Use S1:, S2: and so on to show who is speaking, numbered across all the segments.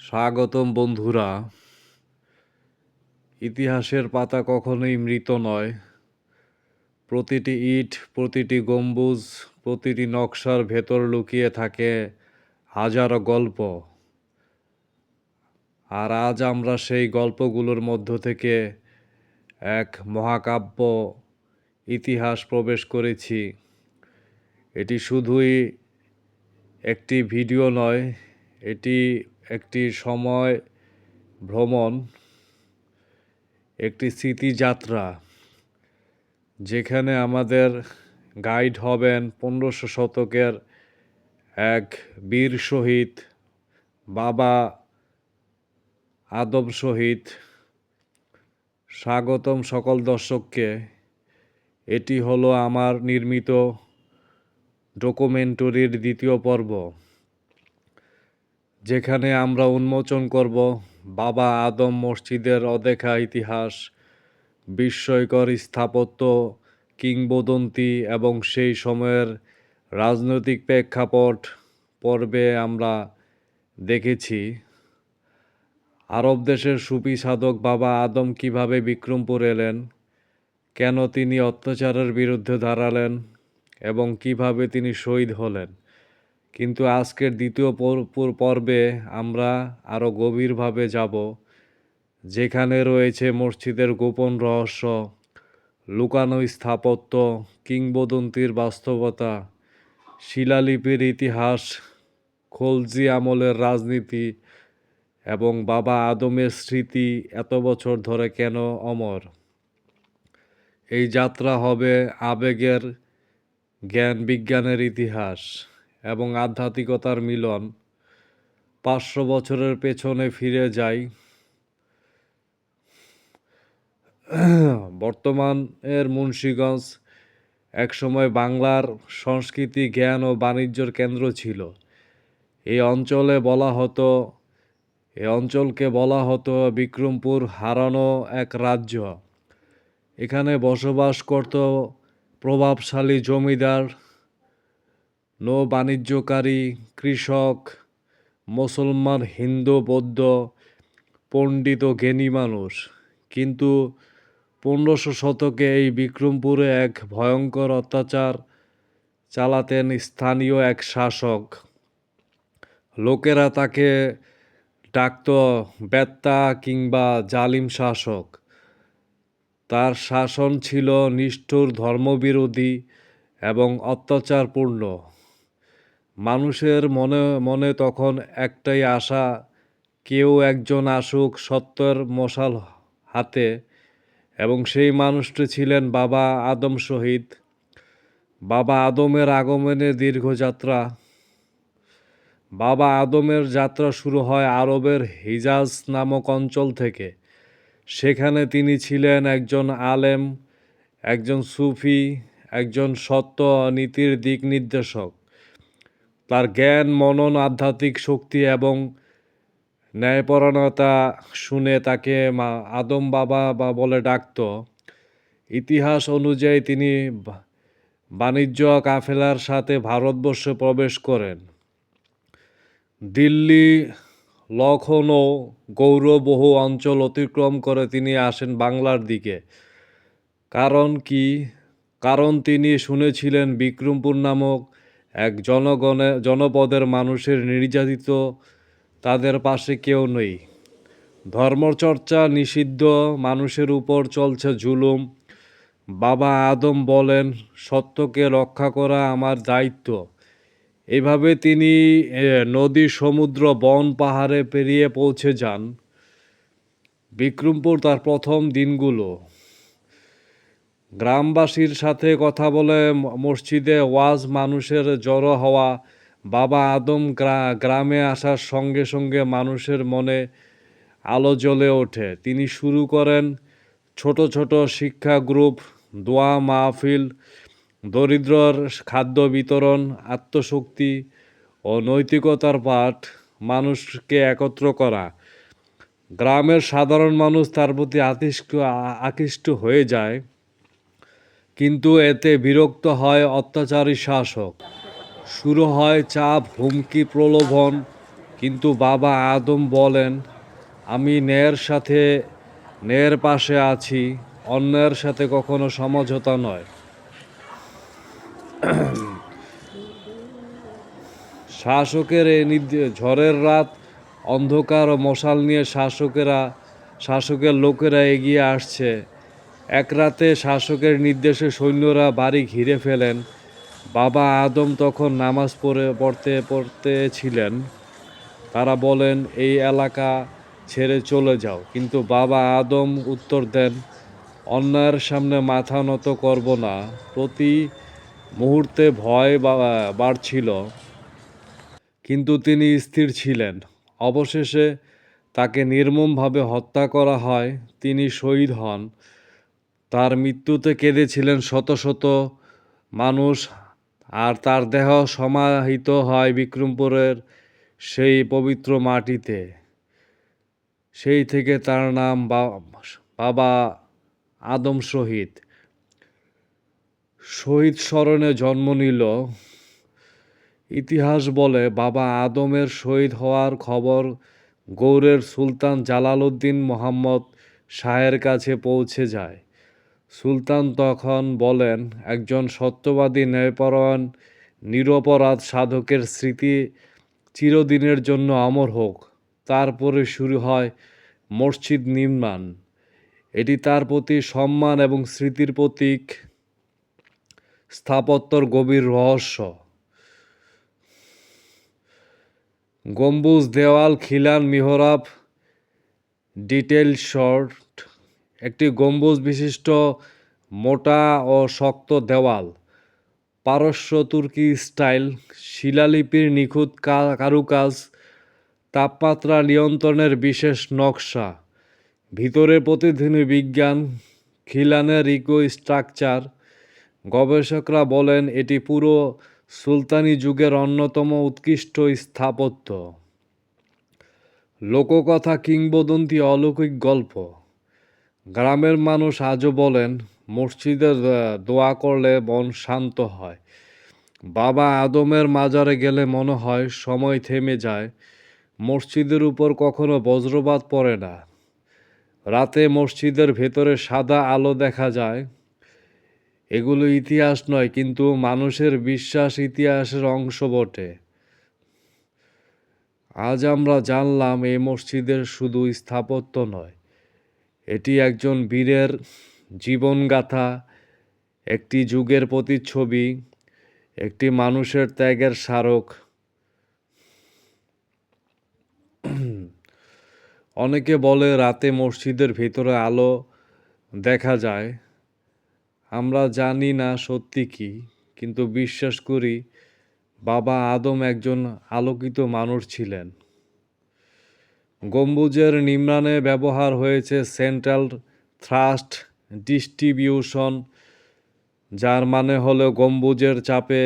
S1: স্বাগতম বন্ধুরা। ইতিহাসের পাতা কখনোই মৃত নয়। প্রতিটি ইট, প্রতিটি গম্বুজ, প্রতিটি নকশার ভেতর লুকিয়ে থাকে হাজারো গল্প। আর আজ আমরা সেই গল্পগুলোর মধ্য থেকে এক মহাকাব্য ইতিহাস প্রবেশ করেছি। এটি শুধুই একটি ভিডিও নয়, এটি একটি সময় ভ্রমণ, একটি স্মৃতিযাত্রা, যেখানে আমাদের গাইড হবেন পনেরোশো শতকের এক বীর শহীদ, বাবা আদম শহীদ। স্বাগতম সকল দর্শককে। এটি হলো আমার নির্মিত ডকুমেন্টরির দ্বিতীয় পর্ব। যেখানে আমরা উন্মোচন করব বাবা আদম মসজিদের অদেখা ইতিহাস, বিস্ময়কর স্থাপত্য, কিংবদন্তি এবং সেই সময়ের রাজনৈতিক প্রেক্ষাপট পর্বে আমরা দেখেছি। আরব দেশের সুফি সাধক বাবা আদম কীভাবে বিক্রমপুর এলেন, কেন তিনি অত্যাচারের বিরুদ্ধে দাঁড়ালেন এবং কীভাবে তিনি শহীদ হলেন কিন্তু আজকের দ্বিতীয় পর- পর- পর্বে আমরা আরও গভীরভাবে যাব, যেখানে রয়েছে মসজিদের গোপন রহস্য, লুকানো স্থাপত্য, কিংবদন্তির বাস্তবতা, শিলালিপির ইতিহাস, খলজি আমলের রাজনীতি এবং বাবা আদমের স্মৃতি এত বছর ধরে কেন অমর? এই যাত্রা হবে আবেগের, জ্ঞান বিজ্ঞানের ইতিহাস। এবং আধ্যাত্মিকতার মিলন। পাঁচশো বছরের পেছনে ফিরে যাই। বর্তমানের মুন্সীগঞ্জ একসময় বাংলার সংস্কৃতি, জ্ঞান ও বাণিজ্যর কেন্দ্র ছিল। এই অঞ্চলে বলা হতো এই অঞ্চলকে বলা হতো বিক্রমপুর হারানো এক রাজ্য। এখানে বসবাস করত প্রভাবশালী জমিদার নৌ বাণিজ্যকারী কৃষক, মুসলমান, হিন্দু, বৌদ্ধ, পণ্ডিত জ্ঞানী মানুষ। কিন্তু পনেরোশো শতকে এই বিক্রমপুরে এক ভয়ঙ্কর অত্যাচার চালাতেন স্থানীয় এক শাসক। লোকেরা তাকে ডাকত বেত্তা কিংবা জালিম শাসক। তার শাসন ছিল নিষ্ঠুর, ধর্মবিরোধী এবং অত্যাচারপূর্ণ। মানুষের মনে মনে তখন একটাই আশা, কেউ একজন আসুক সত্যের মশাল হাতে। এবং সেই মানুষটি ছিলেন বাবা আদম শহীদ। বাবা আদমের আগমনে দীর্ঘযাত্রা বাবা আদমের যাত্রা শুরু হয় আরবের হিজাজ নামক অঞ্চল থেকে। সেখানে তিনি ছিলেন একজন আলেম, একজন সুফি, একজন সত্য নীতির দিক নির্দেশক। তার জ্ঞান, মনন, আধ্যাত্মিক শক্তি এবং ন্যায়পরণতা শুনে তাকে মা আদম বাবা বা বলে ডাকত। ইতিহাস অনুযায়ী তিনি বাণিজ্য কাফেলার সাথে ভারতবর্ষে প্রবেশ করেন। দিল্লি লখনৌ গৌরবহু অঞ্চল অতিক্রম করে তিনি আসেন বাংলার দিকে। কারণ কি? কারণ তিনি শুনেছিলেন বিক্রমপুর নামক এক জনগণে, জনপদের মানুষের নির্যাতিত, তাদের পাশে কেউ নেই। ধর্মচর্চা নিষিদ্ধ, মানুষের উপর চলছে জুলুম। বাবা আদম বলেন, সত্যকে রক্ষা করা আমার দায়িত্ব। এভাবে তিনি নদী, সমুদ্র, বন, পাহাড়ে পেরিয়ে পৌঁছে যান। বিক্রমপুর তার প্রথম দিনগুলো। গ্রামবাসীর সাথে কথা বলে মসজিদে ওয়াজ মানুষের জড়ো হওয়া, বাবা আদম গ্রা- গ্রামে আসার সঙ্গে সঙ্গে মানুষের মনে আলো জ্বলে ওঠে। তিনি শুরু করেন ছোট ছোট শিক্ষা গ্রুপ, দোয়া মাহফিল, দরিদ্রর খাদ্য বিতরণ, আত্মশক্তি ও নৈতিকতার পাঠ মানুষকে একত্র করা। গ্রামের সাধারণ মানুষ তার প্রতি আতিষ্ক, আ- আকৃষ্ট হয়ে যায়। কিন্তু এতে বিরক্ত হয় অত্যাচারী শাসক। শুরু হয় চাপ, হুমকি, প্রলোভন। কিন্তু বাবা আদম বলেন, আমি ন্যায়ের সাথে, ন্যায়ের পাশে আছি অন্যায়ের সাথে কখনো সমঝোতা নয়। শাসকের এই ঝড়ের রাত, অন্ধকার ও মশাল নিয়ে শাসকেরা, শাসকের লোকেরা এগিয়ে আসছে। এক রাতে শাসকের নির্দেশে সৈন্যরা বাড়ি ঘিরে ফেলেন। বাবা আদম তখন নামাজ পড়ে, পড়তে পড়তে ছিলেন। তারা বলেন, এই এলাকা ছেড়ে চলে যাও। কিন্তু বাবা আদম উত্তর দেন, অন্যায়ের সামনে মাথা নত করব না। প্রতি মুহূর্তে ভয় বাড়ছিল, কিন্তু তিনি স্থির ছিলেন। অবশেষে তাকে নির্মমভাবে হত্যা করা হয়। তিনি শহীদ হন। তার মৃত্যুতে কেঁদেছিলেন শত শত মানুষ আর তার দেহ সমাহিত হয় বিক্রমপুরের সেই পবিত্র মাটিতে। সেই থেকে তার নাম বাবা আদম শহীদ। শহীদ স্মরণে জন্ম নিল। ইতিহাস বলে বাবা আদমের শহীদ হওয়ার খবর গৌরের সুলতান জালালউদ্দিন মোহাম্মদ শাহের কাছে পৌঁছে যায়। সুলতান তখন বলেন, একজন সত্যবাদী, ন্যায়পরায়ণ, নিরপরাধ সাধকের স্মৃতি চিরদিনের জন্য অমর হোক। তারপরে শুরু হয় মসজিদ নির্মাণ। এটি তার প্রতি সম্মান এবং স্মৃতির প্রতীক। স্থাপত্যর গভীর রহস্য। গম্বুজ, দেওয়াল, খিলান, মিহরাব ডিটেল শর্ট একটি গম্বুজ বিশিষ্ট মোটা ও শক্ত দেওয়াল, পারস্য তুর্কি স্টাইল, শিলালিপির নিখুঁত কারুকাজ, তাপমাত্রা নিয়ন্ত্রণের বিশেষ নকশা, ভিতরে প্রতিধ্বনি বিজ্ঞান খিলানের ইকো স্ট্রাকচার। গবেষকরা বলেন, এটি পুরো সুলতানি যুগের অন্যতম উৎকৃষ্ট স্থাপত্য। লোককথা কিংবদন্তি অলৌকিক গল্প। গ্রামের মানুষ আজও বলেন, মসজিদে দোয়া করলে মন শান্ত হয়। বাবা আদমের মাজারে গেলে মনে হয় সময় থেমে যায়। মসজিদের উপর কখনো বজ্রপাত পড়ে না। রাতে মসজিদের ভেতরে সাদা আলো দেখা যায়। এগুলো ইতিহাস নয়, কিন্তু মানুষের বিশ্বাস ইতিহাসের অংশ বটে। আজ আমরা জানলাম এই মসজিদের শুধু স্থাপত্য নয় এটি একজন বীরের জীবনগাথা, একটি যুগের প্রতিচ্ছবি, একটি মানুষের ত্যাগের স্মারক। অনেকে বলে রাতে মসজিদের ভিতরে আলো দেখা যায়। আমরা জানি না সত্যি কি, কিন্তু বিশ্বাস করি বাবা আদম একজন আলোকিত মানুষ ছিলেন। গম্বুজের নির্মাণে ব্যবহার হয়েছে সেন্ট্রাল থ্রাস্ট ডিস্ট্রিবিউশন, যার মানে হলো গম্বুজের চাপে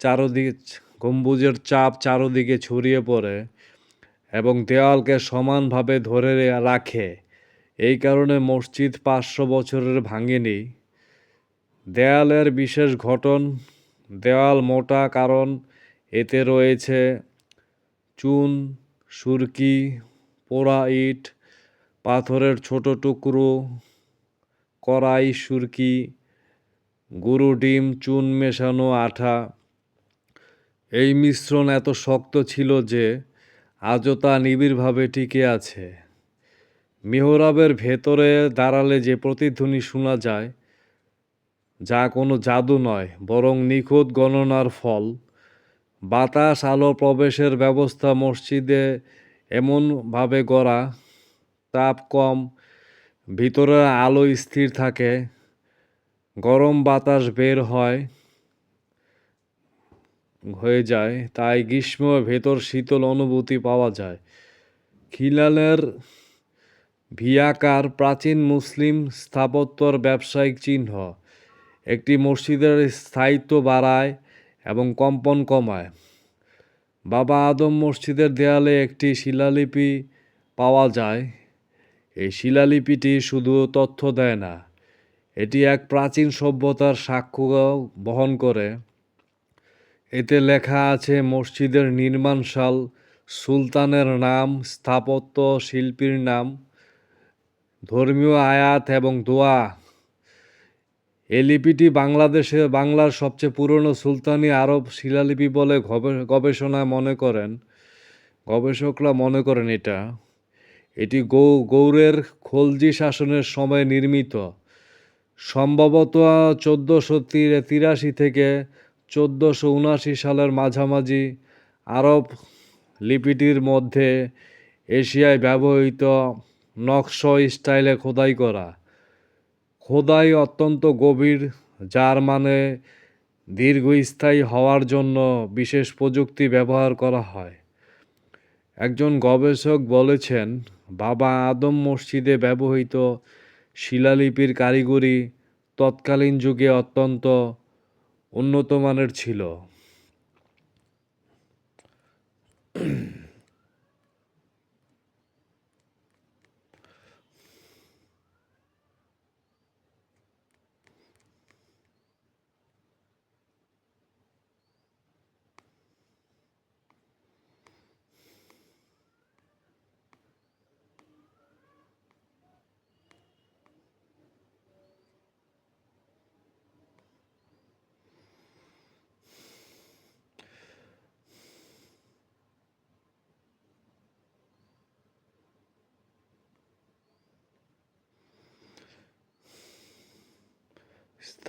S1: চারদিকে, গম্বুজের চাপ চারদিকে ছড়িয়ে পড়ে এবং দেওয়ালকে সমানভাবে ধরে রাখে। এই কারণে মসজিদ পাঁচশো বছরের ভাঙেনি। দেয়ালের বিশেষ ঘটন দেওয়াল মোটা কারণ, এতে রয়েছে চুন সুরকি, পোড়া ইট, পাথরের ছোট টুকরো, কড়াই সুরকি গরু ডিম, চুন মেশানো আঠা। এই মিশ্রণ এত শক্ত ছিল যে আজও তা নিবিড়ভাবে টিকে আছে। মেহরাবের ভেতরে দাঁড়ালে যে প্রতিধ্বনি শোনা যায়, যা কোনো জাদু নয়, বরং নিখুঁত গণনার ফল। বাতাস আলো প্রবেশের ব্যবস্থা মসজিদে এমনভাবে গড়া, তাপ কম, ভিতরে আলো স্থির থাকে, গরম বাতাস বের হয়, হয়ে যায়, তাই গ্রীষ্ম ভেতর শীতল অনুভূতি পাওয়া যায়। খিলালের ভিয়াকার প্রাচীন মুসলিম স্থাপত্যর ব্যবসায়িক চিহ্ন। একটি মসজিদের স্থায়িত্ব বাড়ায় এবং কম্পন কমায়। বাবা আদম মসজিদের দেয়ালে একটি শিলালিপি পাওয়া যায়। এই শিলালিপিটি শুধু তথ্য দেয় না, এটি এক প্রাচীন সভ্যতার সাক্ষ্য বহন করে। এতে লেখা আছে, মসজিদের নির্মাণশাল সুলতানের নাম, স্থাপত্য, শিল্পীর নাম, ধর্মীয় আয়াত এবং দোয়া। এই লিপিটি বাংলাদেশে বাংলার সবচেয়ে পুরনো সুলতানি আরব শিলালিপি বলে গবে- গবেষণায় মনে করেন। গবেষকরা মনে করেন এটা। এটি গৌ গৌড়ের খলজি শাসনের সময় নির্মিত। সম্ভবত চোদ্দোশো তিরাশি থেকে চোদ্দোশো উনাশি সালের মাঝামাঝি আরব লিপিটির মধ্যে এশিয়ায় ব্যবহৃত নকশ স্টাইলে খোদাই করা। খোদাই অত্যন্ত গভীর, যার মানে দীর্ঘস্থায়ী হওয়ার জন্য বিশেষ প্রযুক্তি ব্যবহার করা হয়। একজন গবেষক বলেছেন, বাবা আদম মসজিদে ব্যবহৃত শিলালিপির কারিগরি তৎকালীন যুগে অত্যন্ত উন্নত মানের ছিল।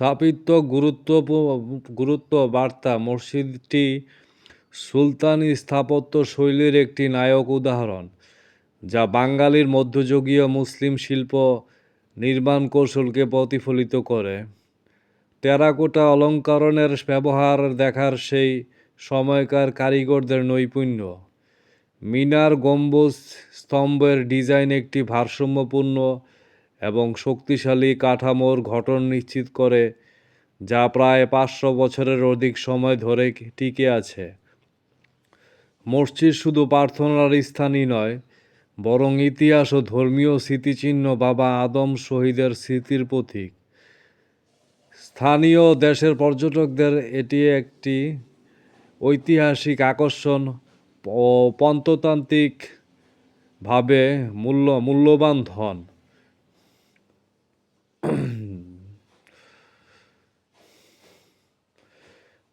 S1: স্থাপিত গুরুত্ব গুরুত্ব বার্তা মসজিদটি সুলতানি স্থাপত্য শৈলীর একটি নায়ক উদাহরণ, যা বাঙালির মধ্যযুগীয় মুসলিম শিল্প নির্মাণ কৌশলকে প্রতিফলিত করে। টেরাকোটা অলঙ্করণের ব্যবহার দেখার সেই সময়কার কারিগরদের নৈপুণ্য। মিনার গম্বুজ স্তম্ভের ডিজাইন একটি ভারসাম্যপূর্ণ এবং শক্তিশালী কাঠামোর গঠন নিশ্চিত করে, যা প্রায় পাঁচশো বছরের অধিক সময় ধরে টিকে আছে। মসজিদ শুধু প্রার্থনার স্থানই নয়, বরং ইতিহাস ও ধর্মীয় স্মৃতিচিহ্ন বাবা আদম শহীদের স্মৃতির প্রতীক। স্থানীয় দেশের পর্যটকদের এটি একটি ঐতিহাসিক আকর্ষণ ও পন্ততান্ত্রিকভাবে মূল্য, মূল্যবান ধন।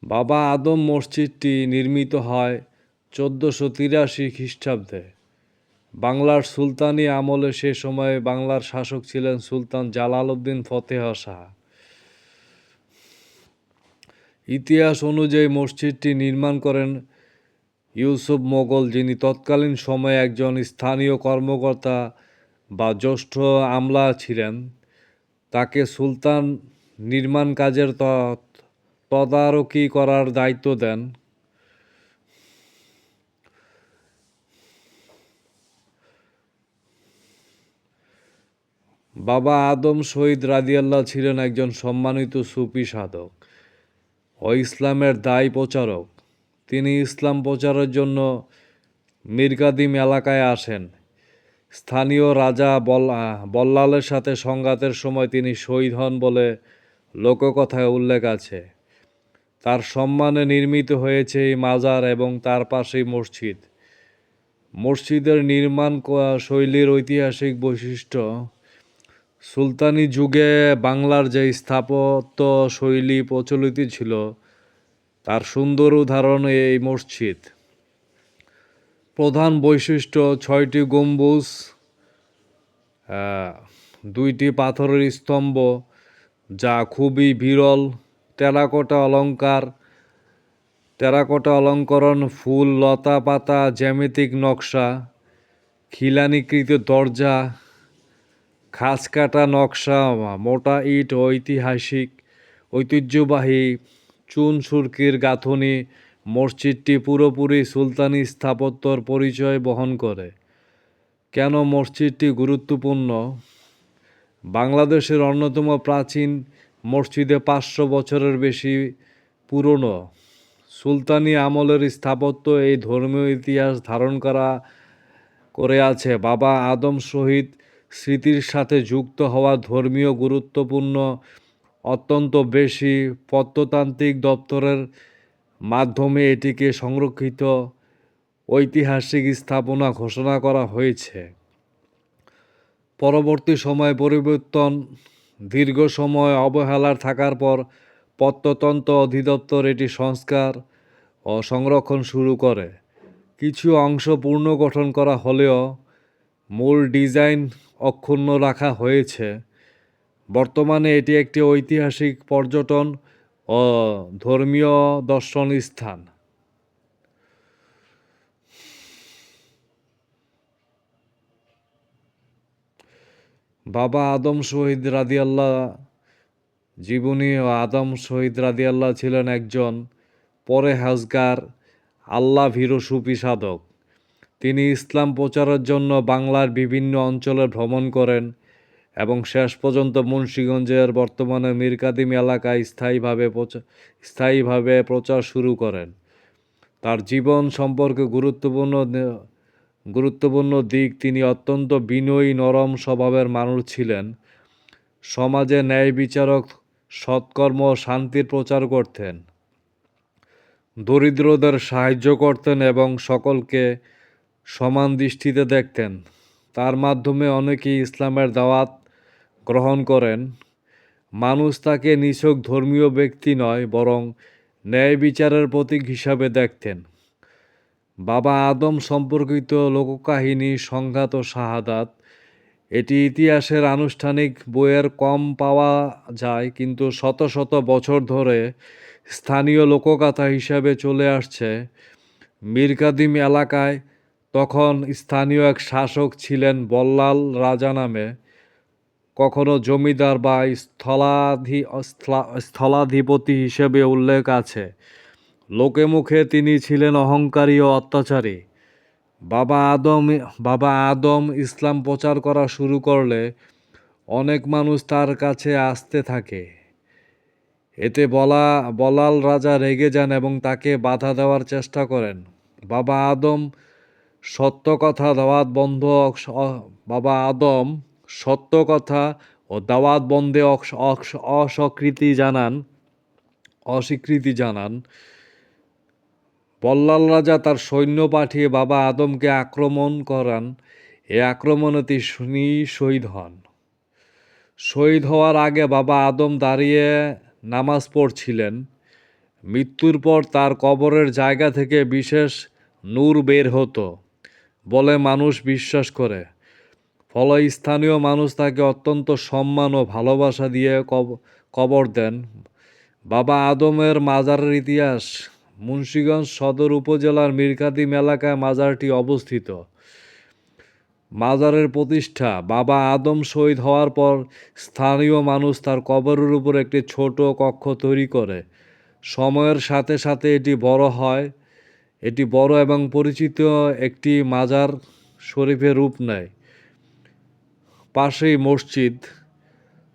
S1: বাবা আদম মসজিদটি নির্মিত হয় চোদ্দোশো তিরাশি খ্রিস্টাব্দে। বাংলার সুলতানি আমলে সে সময়ে বাংলার শাসক ছিলেন সুলতান জালালউদ্দিন ফতেহ শাহ। ইতিহাস অনুযায়ী মসজিদটি নির্মাণ করেন ইউসুফ মোগল, যিনি তৎকালীন সময়ে একজন স্থানীয় কর্মকর্তা বা জ্যেষ্ঠ আমলা ছিলেন। তাকে সুলতান নির্মাণ কাজের তদারকি করার দায়িত্ব দেন। বাবা আদম শহীদ রাদিয়াল্লাহ ছিলেন একজন সম্মানিত সুফি সাধক ও ইসলামের দায় প্রচারক। তিনি ইসলাম প্রচারের জন্য মিরকাদিম এলাকায় আসেন। স্থানীয় রাজা বল- বল্লালের সাথে সংঘাতের সময় তিনি শহীদ হন বলে লোককথায় উল্লেখ আছে। তার সম্মানে নির্মিত হয়েছে এই মাজার এবং তার পাশেই মসজিদ। মসজিদের নির্মাণ শৈলীর ঐতিহাসিক বৈশিষ্ট্য, সুলতানি যুগে বাংলার যে স্থাপত্য শৈলী প্রচলিত ছিল, তার সুন্দর উদাহরণ এই মসজিদ। প্রধান বৈশিষ্ট্য, ছয়টি গম্বুজ দুইটি পাথরের স্তম্ভ, যা খুবই বিরল। টেরাকোটা অলংকার, টেরাকোটা অলঙ্করণ, ফুল, লতা পাতা, জ্যামিতিক নকশা, খিলানিকৃত দরজা, খাস কাটা নকশা, মোটা ইট, ঐতিহাসিক, ঐতিহ্যবাহী, চুন সুরকির গাঁথনি, মসজিদটি পুরোপুরি সুলতানি স্থাপত্যর পরিচয় বহন করে। কেন মসজিদটি গুরুত্বপূর্ণ? বাংলাদেশের অন্যতম প্রাচীন মসজিদে পাঁচশো বছরের বেশি পুরনো। সুলতানি আমলের স্থাপত্য এই ধর্মীয় ইতিহাস ধারণ করা, করে আছে। বাবা আদম শহীদ স্মৃতির সাথে যুক্ত হওয়া ধর্মীয় গুরুত্বপূর্ণ, অত্যন্ত বেশি প্রত্নতান্ত্রিক দপ্তরের মাধ্যমে এটিকে সংরক্ষিত ঐতিহাসিক স্থাপনা ঘোষণা করা হয়েছে। পরবর্তী সময় পরিবর্তন দীর্ঘ সময় অবহেলার থাকার পর প্রত্নতন্ত্র অধিদপ্তর এটি সংস্কার ও সংরক্ষণ শুরু করে। কিছু অংশ পুনর্গঠন করা হলেও মূল ডিজাইন অক্ষুণ্ণ রাখা হয়েছে। বর্তমানে এটি একটি ঐতিহাসিক পর্যটন ও ধর্মীয় দর্শন স্থান বাবা আদম শহীদ রাদিয়াল্লাহ, জীবনী ও আদম শহীদ রাদিয়াল্লাহ ছিলেন একজন পরে হাজগার, আল্লাহ ভীরু সুফি সাধক তিনি ইসলাম প্রচারের জন্য বাংলার বিভিন্ন অঞ্চলে ভ্রমণ করেন এবং শেষ পর্যন্ত মুন্সীগঞ্জের বর্তমানে মিরকাদিম এলাকায় স্থায়ীভাবে স্থায়ীভাবে প্রচার শুরু করেন। তার জীবন সম্পর্কে গুরুত্বপূর্ণ গুরুত্বপূর্ণ দিক তিনি অত্যন্ত বিনয়ী, নরম স্বভাবের মানুষ ছিলেন। সমাজে ন্যায় বিচারক সৎকর্ম শান্তির প্রচার করতেন। দরিদ্রদের সাহায্য করতেন এবং সকলকে সমান দৃষ্টিতে দেখতেন। তার মাধ্যমে অনেকেই ইসলামের দাওয়াত গ্রহণ করেন। মানুষ তাকে নিছক ধর্মীয় ব্যক্তি নয়, বরং ন্যায় বিচারের প্রতীক হিসাবে দেখতেন। বাবা আদম সম্পর্কিত লোককাহিনী সংঘাত ও শাহাদাত। এটি ইতিহাসের আনুষ্ঠানিক বইয়ের কম পাওয়া যায়, কিন্তু শত শত বছর ধরে স্থানীয় লোকগাথা হিসাবে চলে আসছে। মীরকাদিম এলাকায় তখন স্থানীয় এক শাসক ছিলেন বল্লাল রাজা নামে। কখনো জমিদার বা স্থলাধি স্থলাধিপতি হিসেবে উল্লেখ আছে। লোকে মুখে তিনি ছিলেন অহংকারী ও অত্যাচারী। বাবা আদম বাবা আদম ইসলাম প্রচার করা শুরু করলে অনেক মানুষ তার কাছে আসতে থাকে। এতে বলা, বলাল রাজা রেগে যান এবং তাকে বাধা দেওয়ার চেষ্টা করেন। বাবা আদম সত্য কথা দাওয়াত বন্ধ বাবা আদম সত্য কথা ও দাওয়াত বন্ধে অস্বীকৃতি জানান অস্বীকৃতি জানান। বল্লাল রাজা তার সৈন্য পাঠিয়ে বাবা আদমকে আক্রমণ করান। এ আক্রমণে তিনি শহীদ হন। শহীদ হওয়ার আগে বাবা আদম দাঁড়িয়ে নামাজ পড়ছিলেন। মৃত্যুর পর তার কবরের জায়গা থেকে বিশেষ নূর বের হতো বলে মানুষ বিশ্বাস করে। ফলে স্থানীয় মানুষ তাকে অত্যন্ত সম্মান ও ভালোবাসা দিয়ে কব- কবর দেন। বাবা আদমের মাজারের ইতিহাস মুন্সিগঞ্জ সদর উপজেলার মীরকাদিম এলাকায় মাজারটি অবস্থিত। মাজারের প্রতিষ্ঠা বাবা আদম শহীদ হওয়ার পর স্থানীয় মানুষ তার কবরের উপর একটি ছোট কক্ষ তৈরি করে। সময়ের সাথে সাথে এটি বড় হয়। এটি বড় এবং পরিচিত একটি মাজার শরীফের রূপ নেয়। পাশেই মসজিদ।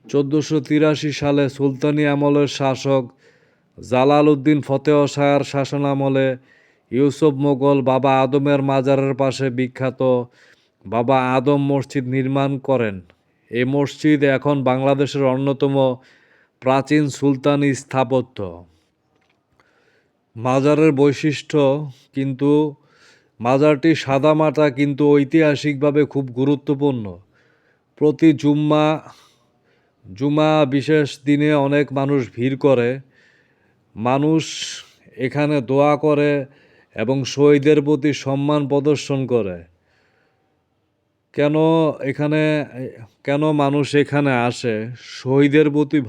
S1: চোদ্দোশো তিরাশি সালে সুলতানি আমলের শাসক জালাল উদ্দিন ফতেহ শাহর শাসনামলে ইউসুফ মোগল বাবা আদমের মাজারের পাশে বিখ্যাত বাবা আদম মসজিদ নির্মাণ করেন। এই মসজিদ এখন বাংলাদেশের অন্যতম প্রাচীন সুলতানি স্থাপত্য। মাজারের বৈশিষ্ট্য কিন্তু, মাজারটি সাদামাটা কিন্তু ঐতিহাসিকভাবে খুব গুরুত্বপূর্ণ। প্রতি জুম্মা জুমা বিশেষ দিনে অনেক মানুষ ভিড় করে। মানুষ এখানে দোয়া করে এবং শহীদের প্রতি সম্মান প্রদর্শন করে। কেন এখানে, কেন মানুষ এখানে আসে? শহীদের প্রতি